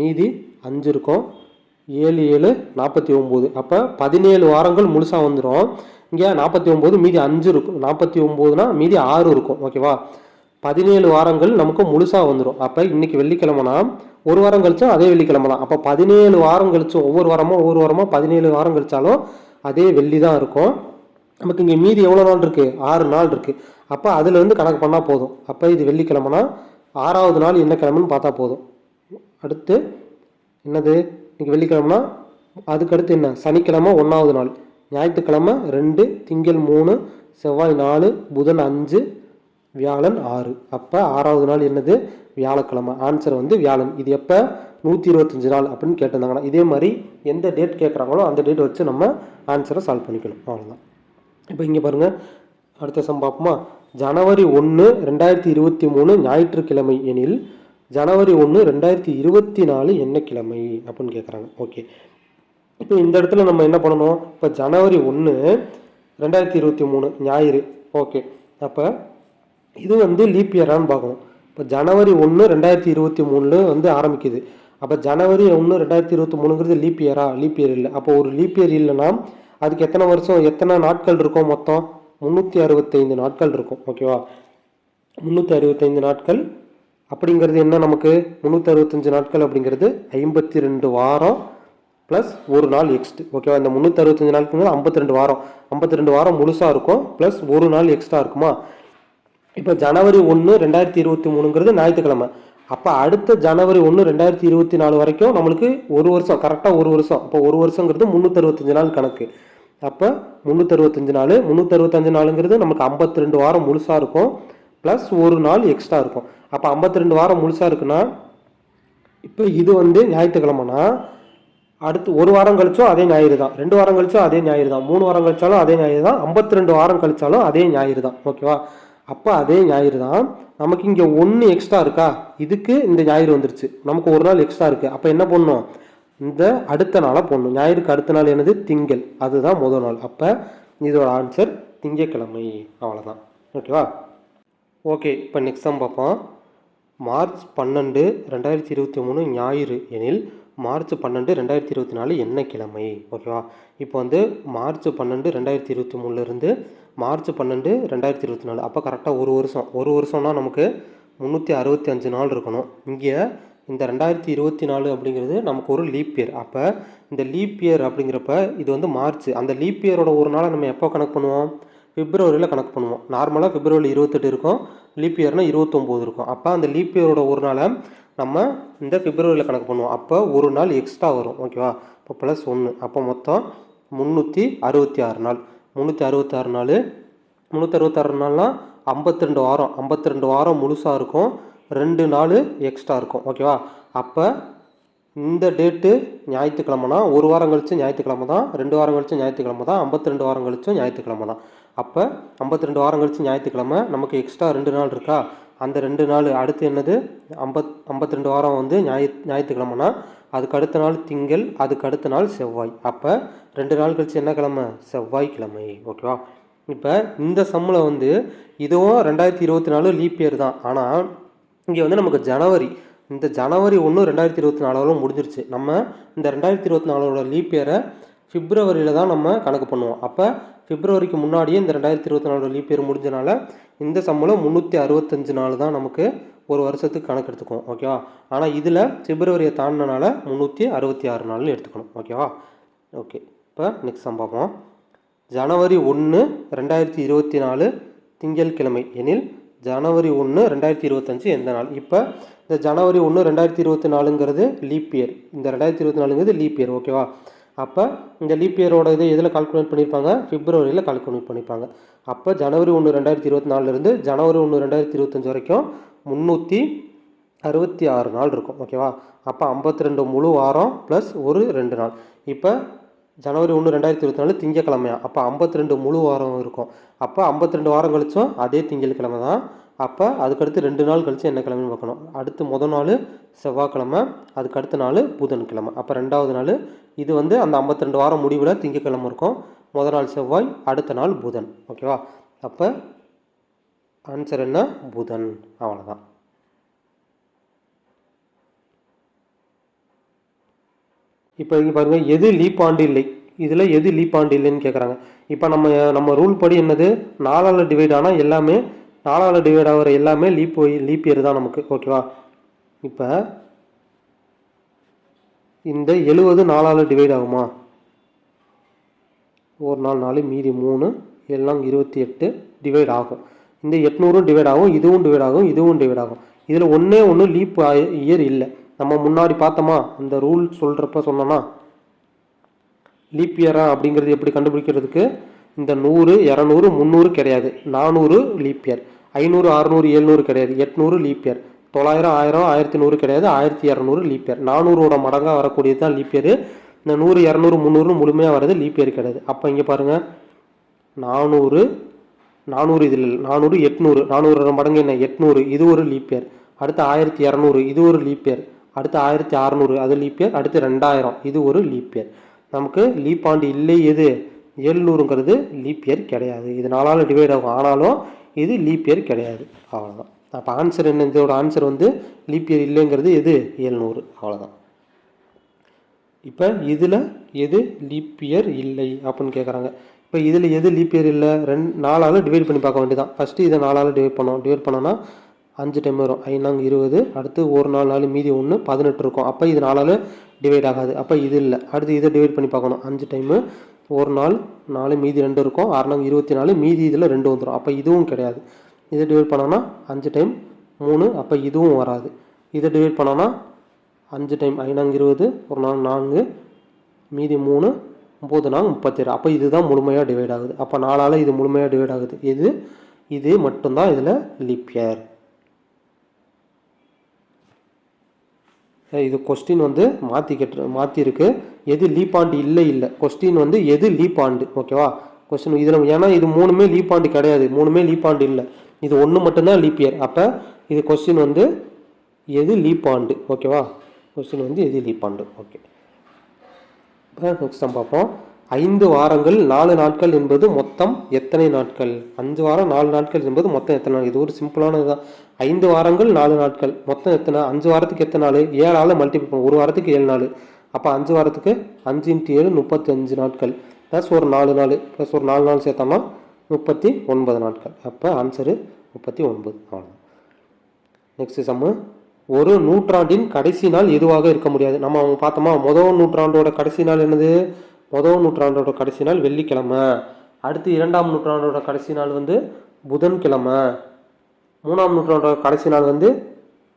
மீதி அஞ்சு இருக்கும். ஏழு ஏழு நாற்பத்தி ஒம்பது. அப்போ பதினேழு வாரங்கள் முழுசாக வந்துடும் இங்கே நாற்பத்தி ஒம்பது மீதி அஞ்சு இருக்கும். நாற்பத்தி ஒம்போதுனா மீதி ஆறு இருக்கும் ஓகேவா பதினேழு வாரங்கள் நமக்கு முழுசாக வந்துடும் அப்போ இன்றைக்கி வெள்ளிக்கிழமைனா ஒரு வாரம் கழிச்சும் அதே வெள்ளிக்கிழமை தான் அப்போ பதினேழு வாரம் கழிச்சும் ஒவ்வொரு வாரமும் ஒவ்வொரு வாரமாக பதினேழு வாரம் கழிச்சாலும் அதே வெள்ளி தான் இருக்கும். நமக்கு இங்கே மீதி எவ்வளோ நாள் இருக்குது ஆறு நாள் இருக்குது அப்போ அதுலேருந்து கணக்கு பண்ணால் போதும். அப்போ இது வெள்ளிக்கிழமைனா ஆறாவது நாள் என்ன கிழமைன்னு பார்த்தா போதும். அடுத்து என்னது? இன்றைக்கி வெள்ளிக்கிழமைனா அதுக்கு அடுத்து என்ன? சனிக்கிழமை ஒன்றாவது நாள். ஞாயிற்றுக்கிழமை ரெண்டு திங்கள் மூணு செவ்வாய் நாலு புதன் அஞ்சு வியாழன் ஆறு. அப்போ ஆறாவது நாள் என்னது? வியாழக்கிழமை. ஆன்சர் வந்து வியாழன். இது எப்போ? நூற்றி இருபத்தஞ்சி நாள் அப்படின்னு கேட்டிருந்தாங்கன்னா இதே மாதிரி எந்த டேட் கேட்குறாங்களோ அந்த டேட் வச்சு நம்ம ஆன்சரை சால்வ் பண்ணிக்கணும். அவ்வளோதான் இப்போ இங்கே பாருங்கள் அடுத்த சம் பார்ப்போமா? ஜனவரி ஒன்று ரெண்டாயிரத்தி இருபத்தி மூணு ஞாயிற்றுக்கிழமை எனில் ஜனவரி ஒன்று ரெண்டாயிரத்தி இருபத்தி நாலு என்ன கிழமை? அப்படின்னு கேட்குறாங்க. ஓகே இப்போ இந்த இடத்துல நம்ம என்ன பண்ணணும்? இப்போ ஜனவரி ஒன்று ரெண்டாயிரத்தி இருபத்தி மூணு ஞாயிறு. ஓகே அப்போ இது வந்து லீப் இயரான்னு பார்க்கணும். இப்போ ஜனவரி ஒன்று ரெண்டாயிரத்தி இருபத்தி மூணில் வந்து ஆரம்பிக்குது. அப்போ ஜனவரி ஒன்று ரெண்டாயிரத்தி இருபத்தி மூணுங்கிறது லீப் இயரா லீப் இயர் இல்லை. அப்போ ஒரு லீப் இயர் இல்லைன்னா அதுக்கு எத்தனை வருஷம் எத்தனை நாட்கள் இருக்கும் மொத்தம்? முந்நூற்றி அறுபத்தைந்து நாட்கள் இருக்கும் ஓகேவா முந்நூற்றி அறுபத்தைந்து நாட்கள். அப்படிங்கிறது என்ன நமக்கு? முந்நூற்றி அறுபத்தஞ்சு நாட்கள் அப்படிங்கிறது ஐம்பத்தி ரெண்டு வாரம் ப்ளஸ் ஒரு நாள் எக்ஸ்ட் ஓகேவா இந்த முந்நூற்றி அறுபத்தஞ்சு நாட்கள் ஐம்பத்தி ரெண்டு வாரம். ஐம்பத்தி ரெண்டு வாரம் முழுசாக இருக்கும் ப்ளஸ் ஒரு நாள் எக்ஸ்ட்ரா இருக்குமா? இப்போ ஜனவரி ஒன்று ரெண்டாயிரத்தி இருபத்தி மூணுங்கிறது ஞாயிற்றுக்கிழமை. அப்போ அடுத்த ஜனவரி ஒன்று ரெண்டாயிரத்தி இருபத்தி நாலு வரைக்கும் நம்மளுக்கு ஒரு வருஷம் கரெக்டாக ஒரு வருஷம். அப்போ ஒரு வருஷங்கிறது முந்நூற்றறுபத்தஞ்சு நாள் கணக்கு. அப்போ முந்நூற்றறுபத்தஞ்சு நாள் முந்நூற்றறுபத்தஞ்சு நாளுங்கிறது நமக்கு ஐம்பத்தி ரெண்டு வாரம் முழுசாக இருக்கும். ப்ளஸ் ஒரு நாள் எக்ஸ்ட்ரா இருக்கும். அப்போ ஐம்பத்தி ரெண்டு வாரம் முழுசாக இருக்குன்னா இப்போ இது வந்து ஞாயிற்றுக்கிழமைனா அடுத்து ஒரு வாரம் கழிச்சோ அதே ஞாயிறு தான். ரெண்டு வாரம் கழிச்சோ அதே ஞாயிறு தான். மூணு வாரம் கழிச்சாலும் அதே ஞாயிறு தான். ஐம்பத்தி ரெண்டு வாரம் கழிச்சாலும் அதே ஞாயிறு தான். ஓகேவா? அப்போ அதே ஞாயிறு தான். நமக்கு இங்கே ஒன்று எக்ஸ்ட்ரா இருக்கா? இதுக்கு இந்த ஞாயிறு வந்துருச்சு. நமக்கு ஒரு நாள் எக்ஸ்ட்ரா இருக்குது அப்போ என்ன பண்ணணும் இந்த அடுத்த நாளாக போடணும். ஞாயிறுக்கு அடுத்த நாள் என்னது? திங்கள். அதுதான் முதல் நாள். அப்போ இதோட ஆன்சர் திங்கக்கிழமை அவ்வளோதான் ஓகேவா ஓகே இப்போ நெக்ஸ்ட் தான் பார்ப்போம். மார்ச் பன்னெண்டு ரெண்டாயிரத்தி இருபத்தி மூணு ஞாயிறு எனில் மார்ச் பன்னெண்டு ரெண்டாயிரத்தி இருபத்தி நாலு என்ன கிழமை? ஓகேவா இப்போ வந்து மார்ச் பன்னெண்டு ரெண்டாயிரத்தி இருபத்தி மூணுலேருந்து மார்ச் பன்னெண்டு ரெண்டாயிரத்தி இருபத்தி நாலு. அப்போ கரெக்டாக ஒரு வருஷம். ஒரு வருஷம்னா நமக்கு முந்நூற்றி அறுபத்தி அஞ்சு நாள் இருக்கணும். இங்கே இந்த ரெண்டாயிரத்தி இருபத்தி நாலு அப்படிங்கிறது நமக்கு ஒரு லீப் இயர் அப்போ இந்த லீப் இயர் அப்படிங்கிறப்ப இது வந்து மார்ச். அந்த லீப் இயரோட ஒரு நாளை நம்ம எப்போ கணக்கு பண்ணுவோம்? பிப்ரவரியில் கணக்கு பண்ணுவோம். நார்மலாக பிப்ரவரி இருபத்தெட்டு இருக்கும். லீப் இயர்னால் இருபத்தொம்போது இருக்கும். அப்போ அந்த லீப் இயரோட ஒரு நாளை நம்ம இந்த பிப்ரவரியில் கணக்கு பண்ணுவோம். அப்போ ஒரு நாள் எக்ஸ்ட்ரா வரும். ஓகேவா இப்போ ப்ளஸ் ஒன்று அப்போ மொத்தம் முந்நூற்றி அறுபத்தி ஆறு நாள். முந்நூற்றி அறுபத்தாறு நாள். முந்நூற்றி அறுபத்தாறு நாள்னால் ஐம்பத்தி ரெண்டு வாரம். ஐம்பத்தி ரெண்டு வாரம் முழுசாக இருக்கும். ரெண்டு நாள் எக்ஸ்ட்ரா இருக்கும். ஓகேவா அப்போ இந்த டேட்டு ஞாயிற்றுக்கிழமைனா ஒரு வாரம் கழிச்சு ஞாயிற்றுக்கிழமை தான். ரெண்டு வாரம் கழிச்சு ஞாயிற்றுக்கிழமை தான். ஐம்பத்தி ரெண்டு வாரம் கழிச்சும் ஞாயிற்றுக்கிழமை தான். அப்போ ஐம்பத்தி ரெண்டு வாரம் கழிச்சு ஞாயிற்றுக்கிழமை நமக்கு எக்ஸ்ட்ரா ரெண்டு நாள் இருக்கா? அந்த ரெண்டு நாள் அடுத்து என்னது? ஐம்பத் ஐம்பத்தி ரெண்டு வாரம் வந்து ஞாய ஞாயிற்றுக்கிழமைனா அதுக்கு அடுத்த நாள் திங்கள் அதுக்கு அடுத்த நாள் செவ்வாய். அப்போ ரெண்டு நாள் கழிச்சு என்ன கிழமை? செவ்வாய்க்கிழமை. ஓகேவா? இப்போ இந்த சம்மில் வந்து இதுவும் ரெண்டாயிரத்தி இருபத்தி நாலு லீப் இயர் தான். ஆனால் இங்கே வந்து நமக்கு ஜனவரி இந்த ஜனவரி ஒன்று ரெண்டாயிரத்தி இருபத்தி நாலோட முடிஞ்சிருச்சு. நம்ம இந்த ரெண்டாயிரத்தி இருபத்தி நாலோட லீப் இயரை பிப்ரவரியில் தான் நம்ம கணக்கு பண்ணுவோம். அப்போ பிப்ரவரிக்கு முன்னாடியே இந்த ரெண்டாயிரத்தி இருபத்தி நாலு லீப் இயர் முடிஞ்சனால இந்த சம்பளம் முந்நூற்றி அறுபத்தஞ்சு நாள் தான் நமக்கு ஒரு வருஷத்துக்கு கணக்கு எடுத்துக்கும் ஓகேவா ஆனால் இதில் பிப்ரவரியை தாண்டினால முந்நூற்றி அறுபத்தி ஆறு நாள்னு எடுத்துக்கணும் ஓகேவா ஓகே இப்போ நெக்ஸ்ட் சம்பவம் ஜனவரி ஒன்று ரெண்டாயிரத்தி இருபத்தி நாலு திங்கட்கிழமை எனில் ஜனவரி ஒன்று ரெண்டாயிரத்தி இருபத்தஞ்சு எந்த நாள்? இப்போ இந்த ஜனவரி ஒன்று ரெண்டாயிரத்தி இருபத்தி நாலுங்கிறது லீப் இயர் இந்த ரெண்டாயிரத்தி இருபத்தி நாலுங்கிறது லீப் இயர் ஓகேவா அப்போ இந்த லீப் இயரோட இது எதில் கால்குலேட் பண்ணியிருப்பாங்க பிப்ரவரியில் கால்குலேட் பண்ணியிருப்பாங்க அப்போ ஜனவரி ஒன்று ரெண்டாயிரத்தி இருபத்தி நாலுலேருந்து ஜனவரி ஒன்று ரெண்டாயிரத்தி இருபத்தஞ்சி வரைக்கும் முந்நூற்றி அறுபத்தி ஆறு நாள் இருக்கும். ஓகேவா அப்போ ஐம்பத்தி ரெண்டு முழு வாரம் ப்ளஸ் ஒரு ரெண்டு நாள். இப்போ ஜனவரி ஒன்று ரெண்டாயிரத்தி இருபத்தி நாலு திங்கக்கிழமையா? அப்போ ஐம்பத்தி ரெண்டு முழு வாரம் இருக்கும். அப்போ ஐம்பத்தி ரெண்டு வாரம் கழிச்சும் அதே திங்கட்கிழமை தான் அப்போ அதுக்கடுத்து ரெண்டு நாள் கழித்து என்ன கிழமைன்னு பார்க்கணும். அடுத்து முதல் நாள் செவ்வாய்க்கிழமை அதுக்கு அடுத்த நாள் புதன்கிழமை. அப்போ ரெண்டாவது நாள் இது வந்து அந்த ஐம்பத்தி ரெண்டு வாரம் முடிவில் திங்கக்கிழமை இருக்கும். முதல் நாள் செவ்வாய் அடுத்த நாள் புதன். ஓகேவா அப்போ ஆன்சர் என்ன? புதன். அவ்வளோதான் இப்போ இங்கே பாருங்கள் எது லீப்பாண்டு இல்லை? இதில் எது லீப்பாண்டு இல்லைன்னு கேட்குறாங்க இப்போ நம்ம நம்ம ரூல் படி என்னது? நாலால் டிவைட் ஆனால் எல்லாமே நாலால் டிவைட் ஆகிற எல்லாமே லீப் லீப் இயர் தான் நமக்கு ஓகேவா இப்போ இந்த எழுவது நாலால் டிவைட் ஆகுமா? ஒரு நாள் நாலு மீதி மூணு எல்லாம் இருபத்தி எட்டு டிவைட் ஆகும். இந்த எட்நூறும் டிவைட் ஆகும் இதுவும் டிவைட் ஆகும் இதுவும் டிவைட் ஆகும். இதில் ஒன்றே ஒன்று லீப் இயர் இல்லை. நம்ம முன்னாடி பார்த்தோமா? அந்த ரூல் சொல்கிறப்ப சொன்னோன்னா லீப் இயரா அப்படிங்கிறது எப்படி கண்டுபிடிக்கிறதுக்கு இந்த நூறு இரநூறு முந்நூறு கிடையாது. நானூறு லீப்பியர் ஐநூறு அறநூறு எழுநூறு கிடையாது. எட்நூறு லீப்பியர் தொள்ளாயிரம் ஆயிரம் ஆயிரத்தி நூறு கிடையாது. ஆயிரத்தி இரநூறு லீப்பியர் நானூறோட மடங்காக வரக்கூடியது தான் லீப்பியர் இந்த நூறு இரநூறு முந்நூறு முழுமையாக வர்றது லீப்பியர் கிடையாது. அப்போ இங்கே பாருங்கள் நானூறு நானூறு இதில் இல்லை. நானூறு எட்நூறு. நானூறு மடங்கு என்ன? எட்நூறு. இது ஒரு லீப்பியர் அடுத்து ஆயிரத்தி இரநூறு. இது ஒரு லீப்பியர் அடுத்து ஆயிரத்தி அறநூறு. அது லீப்பியர் அடுத்து ரெண்டாயிரம். இது ஒரு லீப்பியர் நமக்கு லீப் ஆண்டு இல்லை எது எழுநூறுங்கிறது லீப் இயர் கிடையாது. இது நாலாலும் டிவைட் ஆகும். ஆனாலும் இது லீப் இயர் கிடையாது. அவ்வளோதான் அப்போ ஆன்சர் என்ன? இதோட ஆன்சர் வந்து லீப் இயர் இல்லைங்கிறது எது? எழுநூறு. அவ்வளோதான் இப்போ இதில் எது லீப் இயர் இல்லை அப்படின்னு கேட்குறாங்க இப்போ இதில் எது லீப் இயர் இல்லை? ரெண்டு நாலால் டிவைட் பண்ணி பார்க்க வேண்டியதான் ஃபஸ்ட்டு இதை நாலால் டிவைட் பண்ணோம். டிவைட் பண்ணோன்னா அஞ்சு டைம் வரும். ஐநாங்க இருபது அடுத்து ஒரு நாலு நாலு மீதி ஒன்று பதினெட்டு இருக்கும். அப்போ இது நாலால் டிவைட் ஆகாது. அப்போ இது இல்லை. அடுத்து இதை டிவைட் பண்ணி பார்க்கணும். அஞ்சு டைமு ஒரு நாள் நாலு மீதி ரெண்டு இருக்கும். ஆறு இருபத்தி நாலு மீதி இதில் ரெண்டு வந்துடும் அப்போ இதுவும் கிடையாது. இதை டிவைட் பண்ணோன்னா அஞ்சு டைம் மூணு அப்போ இதுவும் வராது. இதை டிவைட் பண்ணோன்னா அஞ்சு டைம் ஐநாங்க இருபது ஒரு நாள் நான்கு மீதி மூணு ஒம்பது நாள் முப்பத்தேழு. அப்போ இதுதான் முழுமையாக டிவைட் ஆகுது. அப்போ நாலால் இது முழுமையாக டிவைட் ஆகுது. இது இது மட்டும்தான் இதில் லீப் இது கொஸ்டின் வந்து மாற்றி கட்டு மாற்றிருக்கு எது லீப் ஆண்டு இல்லை இல்லை. கொஸ்டின் வந்து எது லீப் ஆண்டு ஓகேவா கொஸ்டின் இதில் ஏன்னா இது மூணுமே லீப் ஆண்டு கிடையாது. மூணுமே லீப் ஆண்டு இல்லை. இது ஒன்று மட்டும்தான் லீப் இயர் அப்போ இது கொஸ்டின் வந்து எது லீப் ஆண்டு ஓகேவா கொஸ்டின் வந்து எது லீப் ஆண்டு ஓகே இப்போ நெக்ஸ்ட் நம்ம பார்ப்போம். ஐந்து வாரங்கள் நாலு நாட்கள் என்பது மொத்தம் எத்தனை நாட்கள்? அஞ்சு வாரம் நாலு நாட்கள் என்பது மொத்தம் எத்தனை நாள்? இது ஒரு சிம்பிளானது தான். ஐந்து வாரங்கள் நாலு நாட்கள். மொத்தம் எத்தனை? அஞ்சு வாரத்துக்கு எத்தனை நாள்? ஏழால் மல்டிபிள் பண்ணும் ஒரு வாரத்துக்கு ஏழு நாள். அப்போ அஞ்சு வாரத்துக்கு அஞ்சு இன்ட்டு ஏழு முப்பத்தி அஞ்சு நாட்கள். ப்ளஸ் ஒரு நாலு நாள். ப்ளஸ் ஒரு நாலு நாள் சேர்த்தோம்னா முப்பத்தி ஒன்பது நாட்கள். அப்போ ஆன்சரு முப்பத்தி ஒன்பது. அவ்வளோதான் நெக்ஸ்ட் சம்மு ஒரு நூற்றாண்டின் கடைசி நாள் எதுவாக இருக்க முடியாது? நம்ம அவங்க பார்த்தோமா? முதல் நூற்றாண்டோட கடைசி நாள் என்னது? முதல் நூற்றாண்டோட கடைசி நாள் வெள்ளிக்கிழமை. அடுத்து இரண்டாம் நூற்றாண்டோட கடைசி நாள் வந்து புதன்கிழமை. மூணாம் நூற்றாண்டோட கடைசி நாள் வந்து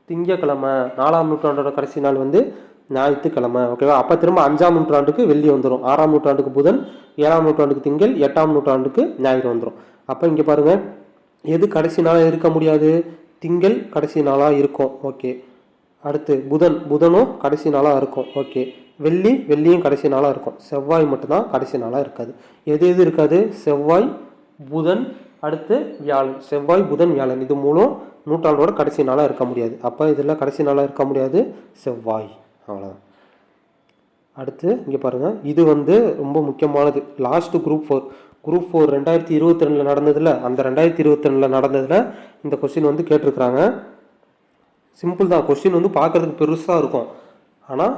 திங்கக்கிழமை. நாலாம் நூற்றாண்டோட கடைசி நாள் வந்து ஞாயிற்றுக்கிழமை. ஓகேவா அப்போ திரும்ப அஞ்சாம் நூற்றாண்டுக்கு வெள்ளி வந்துடும் ஆறாம் நூற்றாண்டுக்கு புதன் ஏழாம் நூற்றாண்டுக்கு திங்கள் எட்டாம் நூற்றாண்டுக்கு ஞாயிறு வந்துடும் அப்போ இங்கே பாருங்கள் எது கடைசி நாளாக இருக்க முடியாது? திங்கள் கடைசி நாளாக இருக்கும். ஓகே அடுத்து புதன் புதனும் கடைசி நாளாக இருக்கும். ஓகே வெள்ளி வெள்ளியும் கடைசி நாளாக இருக்கும். செவ்வாய் மட்டும்தான் கடைசி நாளாக இருக்காது. எது எது இருக்காது? செவ்வாய் புதன் அடுத்து வியாழன். செவ்வாய் புதன் வியாழன். இது மூலம் நூற்றாண்டோட கடைசி நாளாக இருக்க முடியாது. அப்போ இதில் கடைசி நாளாக இருக்க முடியாது. செவ்வாய். அவ்வளோதான் அடுத்து இங்கே பாருங்கள் இது வந்து ரொம்ப முக்கியமானது. Last group four group four ரெண்டாயிரத்தி இருபத்தி ரெண்டில் நடந்ததில் அந்த ரெண்டாயிரத்தி இருபத்தி ரெண்டில் நடந்ததில் இந்த கொஸ்டின் வந்து கேட்டிருக்கிறாங்க. சிம்பிள் தான். கொஸ்டின் வந்து பார்க்குறதுக்கு பெருசாக இருக்கும். ஆனால்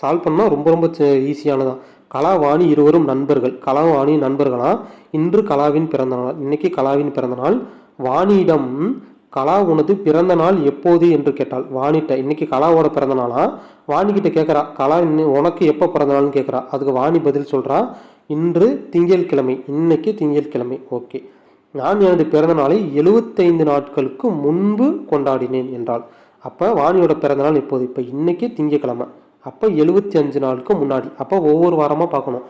சால்வ் பண்ணால் ரொம்ப ரொம்ப ஈஸியானதான் கலா வாணி இருவரும் நண்பர்கள். கலா வாணி நண்பர்களா? இன்று கலாவின் பிறந்த நாள். இன்னைக்கு கலாவின் பிறந்த நாள். வாணியிடம் கலா உனது பிறந்த நாள் எப்போது? என்று கேட்டாள். வாணிட்ட இன்னைக்கு கலாவோட பிறந்த நாளா? வாணிக்கிட்ட கேட்குறா கலா இன்னி உனக்கு எப்போ பிறந்த நாள்னு கேட்குறா அதுக்கு வாணி பதில் சொல்கிறா இன்று திங்கள் கிழமை. இன்னைக்கு திங்கட்கிழமை ஓகே. நான் எனது பிறந்த நாளை எழுபத்தைந்து நாட்களுக்கு முன்பு கொண்டாடினேன் என்றாள். அப்போ வாணியோட பிறந்த நாள் இப்போது இப்போ இன்னைக்கு திங்கக்கிழமை. அப்போ எழுபத்தி அஞ்சு நாளுக்கு முன்னாடி. அப்போ ஒவ்வொரு வாரமாக பார்க்கணும்.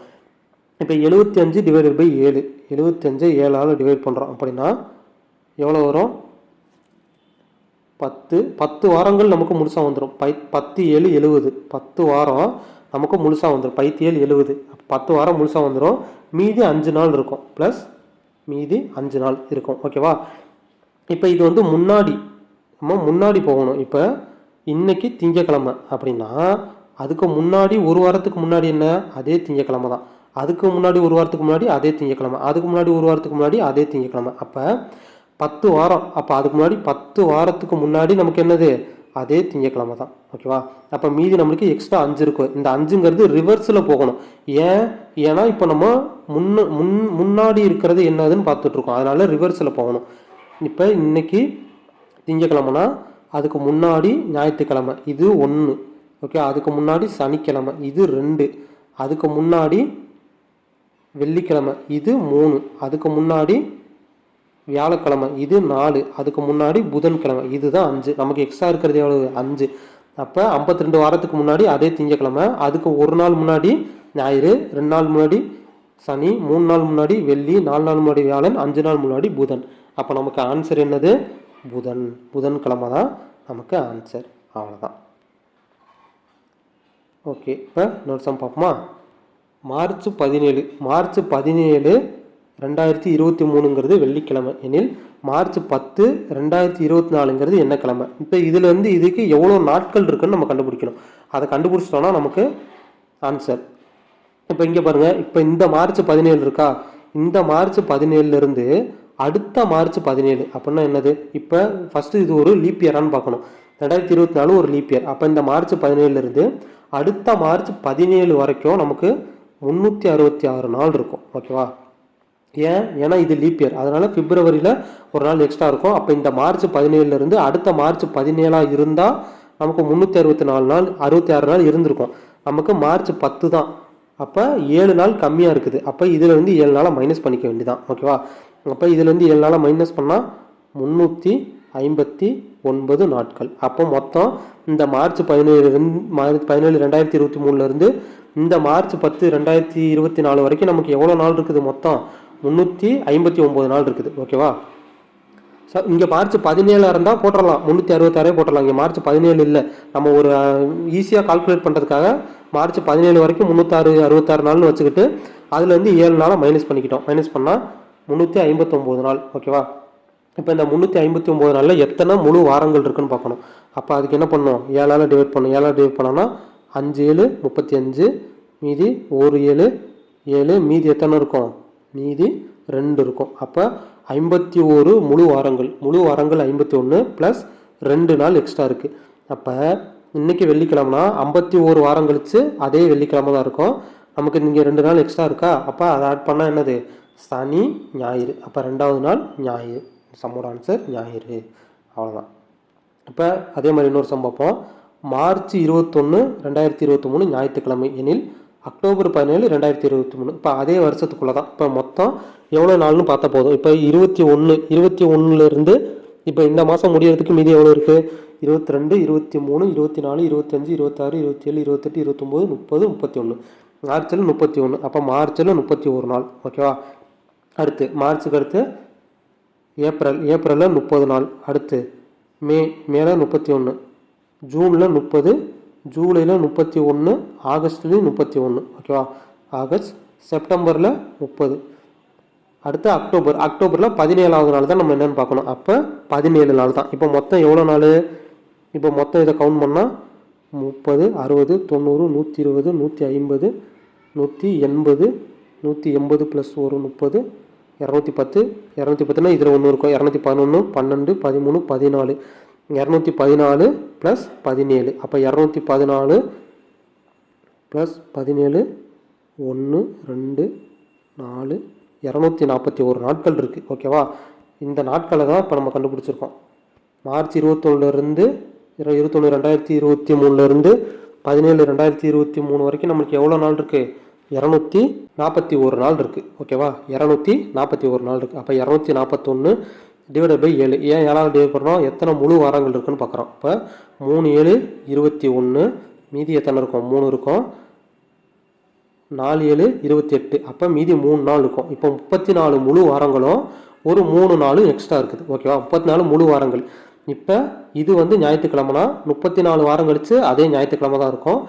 இப்போ எழுபத்தி அஞ்சு டிவைடட் பை ஏழு. எழுபத்தி அஞ்சு ஏழால் டிவைட் பண்ணுறோம் அப்படின்னா எவ்வளோ வரும்? பத்து. பத்து வாரங்கள் நமக்கு முழுசாக வந்துடும் பை பத்து ஏழு எழுபது பத்து வாரம் நமக்கு முழுசாக வந்துடும் பைத்து ஏழு எழுபது பத்து வாரம் முழுசாக வந்துடும் மீதி அஞ்சு நாள் இருக்கும். ப்ளஸ் மீதி அஞ்சு நாள் இருக்கும். ஓகேவா இப்போ இது வந்து முன்னாடி. நம்ம முன்னாடி போகணும். இப்போ இன்னைக்கு திங்கக்கிழமை. அப்படின்னா அதுக்கு முன்னாடி ஒரு வாரத்துக்கு முன்னாடி என்ன? அதே திங்கக்கிழமை தான். அதுக்கு முன்னாடி ஒரு வாரத்துக்கு முன்னாடி அதே திங்கக்கிழமை. அதுக்கு முன்னாடி ஒரு வாரத்துக்கு முன்னாடி அதே திங்கக்கிழமை. அப்போ பத்து வாரம். அப்போ அதுக்கு முன்னாடி பத்து வாரத்துக்கு முன்னாடி நமக்கு என்னது? அதே திங்கக்கிழமை தான். ஓகேவா அப்போ மீதி நம்மளுக்கு எக்ஸ்ட்ரா அஞ்சு இருக்கும் இந்த அஞ்சுங்கிறது ரிவர்ஸில் போகணும். ஏன்? ஏன்னா இப்போ நம்ம முன்ன முன் முன்னாடி இருக்கிறது என்னதுன்னு பார்த்துட்ருக்கோம். அதனால ரிவர்ஸில் போகணும். இப்போ இன்னைக்கு திங்கக்கிழமைனா அதுக்கு முன்னாடி ஞாயிற்றுக்கிழமை. இது ஒன்று ஓகே அதுக்கு முன்னாடி சனிக்கிழமை. இது ரெண்டு. அதுக்கு முன்னாடி வெள்ளிக்கிழமை. இது மூணு. அதுக்கு முன்னாடி வியாழக்கிழமை. இது நாலு. அதுக்கு முன்னாடி புதன்கிழமை. இதுதான் அஞ்சு. நமக்கு எக்ஸ்ட்ரா இருக்கிறது எவ்வளவு? அஞ்சு. அப்போ ஐம்பத்தி ரெண்டு வாரத்துக்கு முன்னாடி அதே திங்கக்கிழமை. அதுக்கு ஒரு நாள் முன்னாடி ஞாயிறு ரெண்டு நாள் முன்னாடி சனி மூணு நாள் முன்னாடி வெள்ளி நாலு நாள் முன்னாடி வியாழன் அஞ்சு நாள் முன்னாடி புதன். அப்போ நமக்கு ஆன்சர் என்னது? புதன். புதன்கிழமை தான் நமக்கு ஆன்சர் அவ்வளோதான் ஓகே இப்போ இன்னொரு சம் பார்ப்போமா? மார்ச் பதினேழு மார்ச் பதினேழு ரெண்டாயிரத்தி இருபத்தி மூணுங்கிறது வெள்ளிக்கிழமை. எனில் மார்ச் பத்து ரெண்டாயிரத்தி இருபத்தி நாலுங்கிறது என்ன கிழமை இப்போ இதில் வந்து இதுக்கு எவ்வளோ நாட்கள் இருக்குன்னு நம்ம கண்டுபிடிக்கணும். அதை கண்டுபிடிச்சிட்டோம்னா நமக்கு ஆன்சர் இப்போ இங்கே பாருங்கள் இப்போ இந்த மார்ச் பதினேழு இருக்கா? இந்த மார்ச் பதினேழுலேருந்து அடுத்த மார்ச் பதினேழு அப்படின்னா என்னது? இப்போ ஃபஸ்ட்டு இது ஒரு லீப் இயரான்னு பார்க்கணும். ரெண்டாயிரத்தி இருபத்தி நாலு ஒரு லீப் இயர் அப்போ இந்த மார்ச் பதினேழுலேருந்து அடுத்த மார்ச் பதினேழு வரைக்கும் நமக்கு முந்நூற்றி அறுபத்தி ஆறு நாள் இருக்கும். ஓகேவா? ஏன்? ஏன்னா இது லீப் இயர் அதனால் பிப்ரவரியில் ஒரு நாள் எக்ஸ்ட்ரா இருக்கும். அப்போ இந்த மார்ச் பதினேழுலேருந்து அடுத்த மார்ச் பதினேழாக இருந்தால் நமக்கு முந்நூற்றி அறுபத்தி நாலு நாள் அறுபத்தி ஆறு நாள் இருந்திருக்கும். நமக்கு மார்ச் பத்து தான். அப்போ ஏழு நாள் கம்மியாக இருக்குது. அப்போ இதுலேருந்து ஏழு நாளாக மைனஸ் பண்ணிக்க வேண்டியதான் ஓகேவா? அப்போ இதுலேருந்து ஏழு நாளாக மைனஸ் பண்ணால் முந்நூற்றி ஐம்பத்தி ஒன்பது நாட்கள். அப்போ மொத்தம் இந்த மார்ச் பதினேழு மார்ச் பதினேழு ரெண்டாயிரத்தி இருபத்தி மூணுலேருந்து இந்த மார்ச் பத்து ரெண்டாயிரத்தி இருபத்தி நாலு வரைக்கும் நமக்கு எவ்வளோ நாள் இருக்குது? மொத்தம் முந்நூற்றி ஐம்பத்தி ஒம்பது நாள் இருக்குது. ஓகேவா ஸோ இங்கே மார்ச் பதினேழாக இருந்தால் போட்டுடலாம் முந்நூற்றி அறுபத்தாறே போட்டுடலாம் இங்கே மார்ச் பதினேழு இல்லை. நம்ம ஒரு ஈஸியாக கால்குலேட் பண்ணுறதுக்காக மார்ச் பதினேழு வரைக்கும் முந்நூற்றாறு அறுபத்தாறு நாள்னு வச்சுக்கிட்டு அதுலேருந்து ஏழு நாளாக மைனஸ் பண்ணிக்கிட்டோம். மைனஸ் பண்ணால் முந்நூற்றி ஐம்பத்தொம்போது நாள். ஓகேவா இப்போ இந்த முந்நூற்றி ஐம்பத்தி ஒம்பது நாளில் எத்தனை முழு வாரங்கள் இருக்குன்னு பார்க்கணும். அப்போ அதுக்கு என்ன பண்ணணும்? ஏழால் டிவைட் பண்ணணும். ஏழால் டிவைட் பண்ணோன்னா அஞ்சு ஏழு முப்பத்தி அஞ்சு மீதி ஒரு ஏழு ஏழு மீதி எத்தனை இருக்கும்? மீதி ரெண்டு இருக்கும். அப்போ ஐம்பத்தி ஒரு முழு வாரங்கள். முழு வாரங்கள் ஐம்பத்தி ஒன்று ப்ளஸ் ரெண்டு நாள் எக்ஸ்ட்ரா இருக்குது அப்போ இன்னைக்கு வெள்ளிக்கிழமைனா ஐம்பத்தி ஒரு வாரம் கழித்து அதே வெள்ளிக்கிழமை தான் இருக்கும். நமக்கு இங்கே ரெண்டு நாள் எக்ஸ்ட்ரா இருக்கா? அப்போ அதை ஆட் பண்ணால் என்னது? சனி ஞாயிறு. அப்போ ரெண்டாவது நாள் ஞாயிறு. சம்மோட ஆன்சர் ஞாயிறு. அவ்வளோதான் இப்போ அதே மாதிரி இன்னொரு சம் பார்ப்போம். மார்ச் இருபத்தொன்று ரெண்டாயிரத்தி இருபத்தி மூணு ஞாயிற்றுக்கிழமை எனில் அக்டோபர் பதினேழு ரெண்டாயிரத்தி இருபத்தி மூணு. இப்போ அதே வருஷத்துக்குள்ளே தான் இப்போ மொத்தம் எவ்வளோ நாள்னு பார்த்தா போதும். இப்போ இருபத்தி ஒன்று இருபத்தி ஒன்றுலேருந்து இப்போ இந்த மாதம் முடியறதுக்கு மீதி எவ்வளோ இருக்குது இருபத்தி ரெண்டு இருபத்தி மூணு இருபத்தி நாலு இருபத்தஞ்சு இருபத்தாறு இருபத்தி ஏழு இருபத்தெட்டு இருபத்தொம்போது முப்பது முப்பத்தி ஒன்று மார்ச்சில் முப்பத்தி ஒன்று அப்போ மார்ச்சில் முப்பத்தி ஒரு நாள். ஓகேவா? அடுத்து மார்ச்சுக்கு அடுத்து ஏப்ரல் ஏப்ரலில் முப்பது நாள். அடுத்து மே மேலே முப்பத்தி ஒன்று ஜூனில் முப்பது ஜூலையில் முப்பத்தி ஒன்று ஆகஸ்ட்லேயும் முப்பத்தி ஒன்று ஓகேவா ஆகஸ்ட் செப்டம்பரில் முப்பது. அடுத்து அக்டோபர் அக்டோபரில் பதினேழாவது நாள் தான் நம்ம என்னென்னு பார்க்கணும். அப்போ பதினேழு நாள் தான். இப்போ மொத்தம் எவ்வளோ நாள்? இப்போ மொத்தம் இதை கவுண்ட் பண்ணால் முப்பது அறுபது தொண்ணூறு நூற்றி இருபது நூற்றி ஐம்பது நூற்றி எண்பது நூற்றி எண்பது ப்ளஸ் ஒரு முப்பது இரநூத்தி பத்து இரநூத்தி பத்துனா இதில் ஒன்று இருக்கும். இரநூத்தி பதினொன்று பன்னெண்டு பதிமூணு பதினாலு. இரநூத்தி பதினாலு ப்ளஸ் பதினேழு. அப்போ இரநூத்தி பதினாலு ப்ளஸ் பதினேழு ஒன்று ரெண்டு நாலு இரநூத்தி நாற்பத்தி ஒரு நாட்கள் இருக்குது ஓகேவா இந்த நாட்களை தான் இப்போ நம்ம கண்டுபிடிச்சிருக்கோம். மார்ச் இருபத்தொன்னுலேருந்து இரு இருபத்தொன்று ரெண்டாயிரத்தி இருபத்தி மூணுலேருந்து பதினேழு ரெண்டாயிரத்தி இருபத்தி மூணு வரைக்கும் நம்மளுக்கு எவ்வளோ நாள் இருக்குது இரநூத்தி நாற்பத்தி ஒரு நாள் இருக்குது ஓகேவா? இரநூத்தி நாற்பத்தி ஒரு நாள் இருக்குது அப்போ இரநூத்தி நாற்பத்தொன்று டிவைட் பை ஏழு. ஏன் ஏழாவது டிவைட் பண்ணுறோம் எத்தனை முழு வாரங்கள் இருக்குன்னு பார்க்குறோம் இப்போ மூணு ஏழு இருபத்தி ஒன்று மீதி எத்தனை இருக்கும்? மூணு இருக்கும். நாலு ஏழு இருபத்தி எட்டு. அப்போ மீதி மூணு நாள் இருக்கும். இப்போ முப்பத்தி நாலு முழு வாரங்களும் ஒரு மூணு நாளும் எக்ஸ்ட்ரா இருக்குது. ஓகேவா? முப்பத்தி நாலு முழு வாரங்கள். இப்போ இது வந்து ஞாயிற்றுக்கிழமைனா முப்பத்தி நாலு வாரம் கழிச்சு அதே ஞாயிற்றுக்கிழமை தான் இருக்கும்.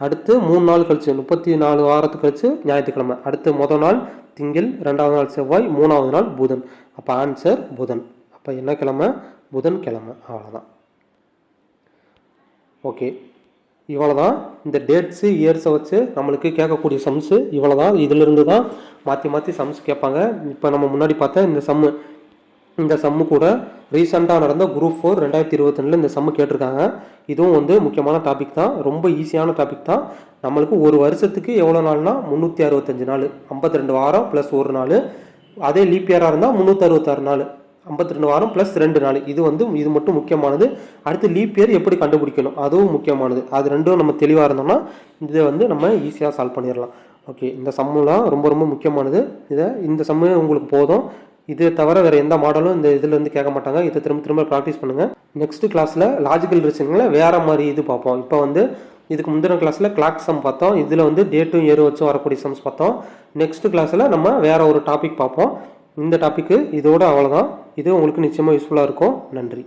அடுத்து மூணு நாள் கழிச்சு முப்பத்தி நாலு வாரத்துக்கு கழிச்சு ஞாயிற்றுக்கிழமை. அடுத்து முதல் நாள் திங்கள் ரெண்டாவது நாள் செவ்வாய் மூணாவது நாள் புதன். அப்போ ஆன்சர் புதன். அப்போ என்ன கிழமை? புதன் கிழமை. அவ்வளோதான் ஓகே இவ்வளோ தான் இந்த டேட்ஸு இயர்ஸை வச்சு நம்மளுக்கு கேட்கக்கூடிய சம்ஸு இவ்வளோ தான் இதிலிருந்து தான் மாற்றி மாற்றி சம்ஸ் கேட்பாங்க. இப்போ நம்ம முன்னாடி பார்த்தா இந்த சம்மு இந்த சம்மு கூட ரீசெண்டாக நடந்த குரூப் ஃபோர் ரெண்டாயிரத்தி இருபத்தொன்னில் இந்த சம்மு கேட்டிருக்காங்க. இதுவும் வந்து முக்கியமான டாபிக் தான். ரொம்ப ஈஸியான டாபிக் தான். நம்மளுக்கு ஒரு வருஷத்துக்கு எவ்வளோ நாள்னா? முந்நூற்றி அறுபத்தஞ்சு நாள். ஐம்பத்தி ரெண்டு வாரம் ப்ளஸ் ஒரு நாள். அதே லீப் இயராக இருந்தால் முந்நூற்றி அறுபத்தாறு நாள். ஐம்பத்தி ரெண்டு வாரம் ப்ளஸ் ரெண்டு நாள். இது வந்து இது மட்டும் முக்கியமானது. அடுத்து லீப் இயர் எப்படி கண்டுபிடிக்கணும்? அதுவும் முக்கியமானது. அது ரெண்டும் நம்ம தெளிவாக இருந்தோம்னா இதை வந்து நம்ம ஈஸியாக சால்வ் பண்ணிடலாம். ஓகே இந்த சம்முலாம் ரொம்ப ரொம்ப முக்கியமானது. இதை இந்த சம்மு உங்களுக்கு போதும். இது தவிர வேறு எந்த மாடலும் இந்த இதில் வந்து கேட்க மாட்டாங்க. இதை திரும்ப திரும்ப ப்ராக்டிஸ் பண்ணுங்கள் நெக்ஸ்ட் கிளாஸில் லாஜிக்கல் ரீசனிங்கில் வேறு மாதிரி இது பார்ப்போம். இப்போ வந்து இதுக்கு முந்தின கிளாஸில் கிளாக் சம் பார்த்தோம். இதில் வந்து டேட்டும் ஏறு வச்சும் வரக்கூடிய சம்ஸ் பார்த்தோம். நெக்ஸ்ட் கிளாஸில் நம்ம வேறு ஒரு டாபிக் பார்ப்போம். இந்த டாப்பிக்கு இதோட அவ்வளோதான் இது உங்களுக்கு நிச்சயமாக யூஸ்ஃபுல்லாக இருக்கும். நன்றி.